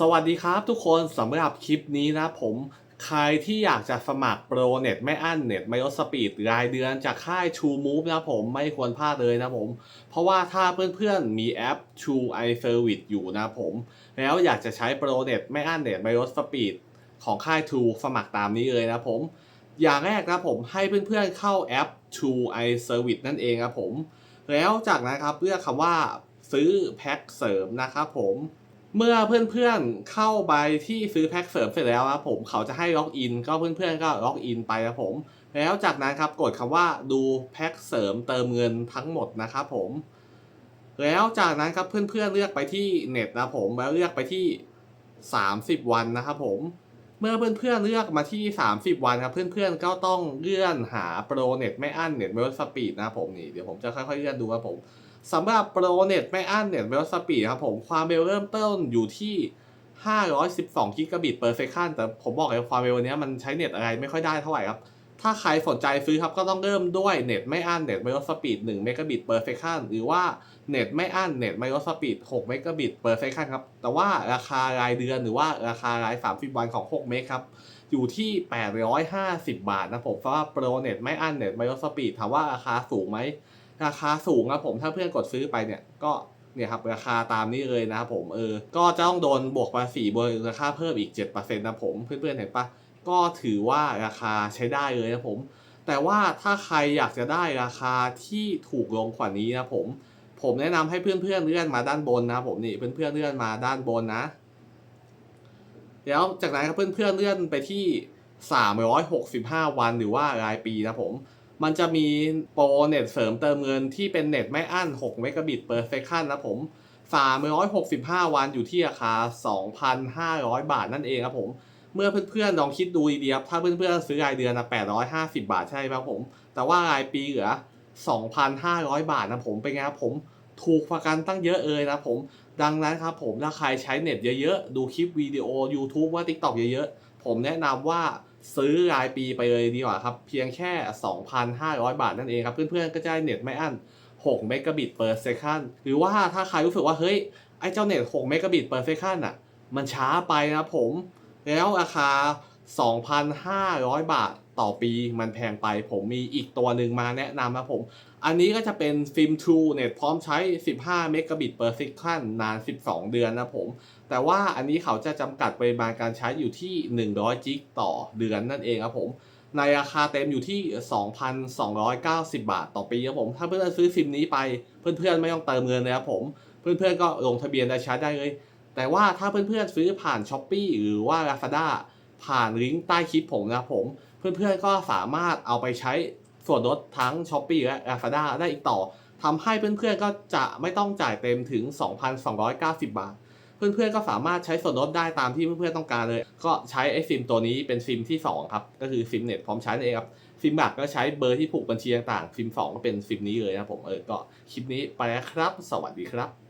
สวัสดีครับทุกคนสำหรับคลิปนี้นะผมใครที่อยากจะสมัครโปรเน็ตไม่อั้นเน็ตไม่ลดสปีดรายเดือนจากค่าย True Move นะผมไม่ควรพลาดเลยนะผม เพราะว่าถ้าเพื่อนๆมีแอป True iService อยู่นะผม แล้วอยากจะใช้โปรเน็ตไม่อั้นเน็ตไม่ลดสปีดของค่าย True สมัครตามนี้เลยนะผม อย่างแรกนะผมให้เพื่อนๆเข้าแอป True iService นั่นเองครับผม แล้วจากนั้นครับเลือกคำว่าซื้อแพ็คเสริมนะครับผม เมื่อเพื่อนๆเข้าไปที่ซื้อแพ็คเสริมเสร็จแล้วครับผมเขาจะให้ล็อกอิน ก็เพื่อนๆก็ล็อกอินไปครับผม แล้วจากนั้นครับกดคำว่าดูแพ็คเสริมเติมเงินทั้งหมดนะครับผม แล้วจากนั้นครับเพื่อนๆเลือกไปที่เน็ตนะผมแล้วเลือกไปที่ 30 วันนะครับผม เมื่อเพื่อนๆเลือกมาที่ 30 วันครับเพื่อนๆก็ต้องเลื่อนหาโปรเน็ตไม่อั้นเน็ตเวลสปีดนะครับผมนี่เดี๋ยวผมจะค่อยๆเลื่อนดูครับผม สำหรับโปรเน็ตไม่อั้นเน็ตเวลสปีดครับผมความเร็วเริ่มต้นอยู่ที่ 512กิกะบิตเปอร์เซคันแต่ผมบอกเลยความเร็วเนี้ยมันใช้เน็ตอะไรไม่ค่อยได้เท่าไหร่ครับ ถ้าใครสนใจซื้อครับก็ต้องเริ่มด้วยเน็ตไม่อั้นเน็ตไม่ลสปีด1เมกะบิตเปอร์เซคันหรือว่าเน็ตไม่อั้นเน็ตไม่ลสปีด6เมกะบิตเปอร์เซคันครับ แต่ว่าราคารายเดือนหรือว่าราคาราย 30 วันของ6เมกครับอยู่ที่ 850 บาทนะผมเพราะว่าโปรเน็ตไม่อั้นเน็ตไม่ลดสปีดถามว่าราคาสูงไหม ราคาสูงครับผมถ้าเพื่อนกดซื้อไปเนี่ยก็เนี่ยครับราคาตามนี้เลยนะครับผมเออ ก็จะต้องโดนบวกภาษีบวกราคาเพิ่มอีก 7%นะผมเพื่อนๆเห็นปะก็ถือว่าราคาใช้ได้เลยนะผม แต่ว่าถ้าใครอยากจะได้ราคาที่ถูกลงกว่านี้นะผม ผมแนะนำให้เพื่อนๆเลื่อนมาด้านบนนะผมนี่เพื่อนๆเลื่อนมาด้านบนนะแล้วจากนั้นครับเพื่อนๆเลื่อนไปที่ 365 วันหรือว่ารายปีนะผม มันจะมีโปรเน็ตเสริมเติมเงินที่เป็นเน็ตไม่อั้น 6 เมกะบิตเปอร์เซคันนะผม 365 วันอยู่ที่ราคา 2,500 บาทนั่นเองครับผม เมื่อเพื่อนๆลองคิดดูดีๆครับ ถ้าเพื่อนๆซื้อรายเดือนนะ850 บาทใช่ไหมครับผม แต่ว่ารายปีเหลือ 2,500 บาทนะผมเป็นไงครับผมถูกประกันตั้งเยอะเลยนะผม ดังนั้นครับผมถ้าใครใช้เน็ตเยอะๆ ดูคลิปวิดีโอ YouTube ว่า TikTok เยอะๆ ผมแนะนำว่า ซื้อรายปีไปเลยดีกว่าครับ เพียงแค่ 2,500 บาทนั่นเองครับ เพื่อนๆ ก็จะได้เน็ตไม่อั้น6เมกะบิตเปอร์เซคันหรือว่าถ้าใครรู้สึกว่า เฮ้ย ไอ้เจ้าเน็ต6เมกะบิตเปอร์เซคันอะ มันช้าไปนะผม แล้วราคา 2,500 บาท ต่อปีมันแพงไป ผมมีอีกตัวหนึ่งมาแนะนำนะผม อันนี้ก็จะเป็นฟิล์ม True เน็ตพร้อมใช้ 15 เมกะบิตเปอร์เซคันนาน 12 เดือนนะผม แต่ว่าอันนี้เขาจะจำกัดปริมาณการใช้อยู่ที่ 100 จิกต่อเดือนนั่นเองครับผม ในราคาเต็มอยู่ที่ 2,290 บาทต่อปีครับผม ถ้าเพื่อนๆซื้อซิมนี้ไป เพื่อนๆไม่ต้องเติมเงินเลยครับผม เพื่อนๆก็ลงทะเบียนได้ใช้ได้เลย แต่ว่าถ้าเพื่อนๆซื้อผ่าน s h อ p e e หรือว่า Lazada ผ่านลิงก์ใต้คลิปผมนะครับผม เพื่อนๆก็สามารถเอาไปใช้ส่วนลดทั้ง s h อ p e e และ Lazada ได้อีกต่อทำให้เพื่อนๆก็จะไม่ต้องจ่ายเต็มถึง 2,290 บาท เพื่อนๆก็สามารถใช้ส่วนลดได้ตามที่เพื่อนๆต้องการเลย ก็ใช้ไอซิมตัวนี้เป็นซิมที่ 2 ครับ ก็คือซิมเน็ตพร้อมใช้นั่นเองครับ ซิมหลักก็ใช้เบอร์ที่ผูกบัญชีต่างๆ ซิม 2 ก็เป็นซิมนี้เลยนะผมเออก็คลิปนี้ไปแล้วครับ สวัสดีครับ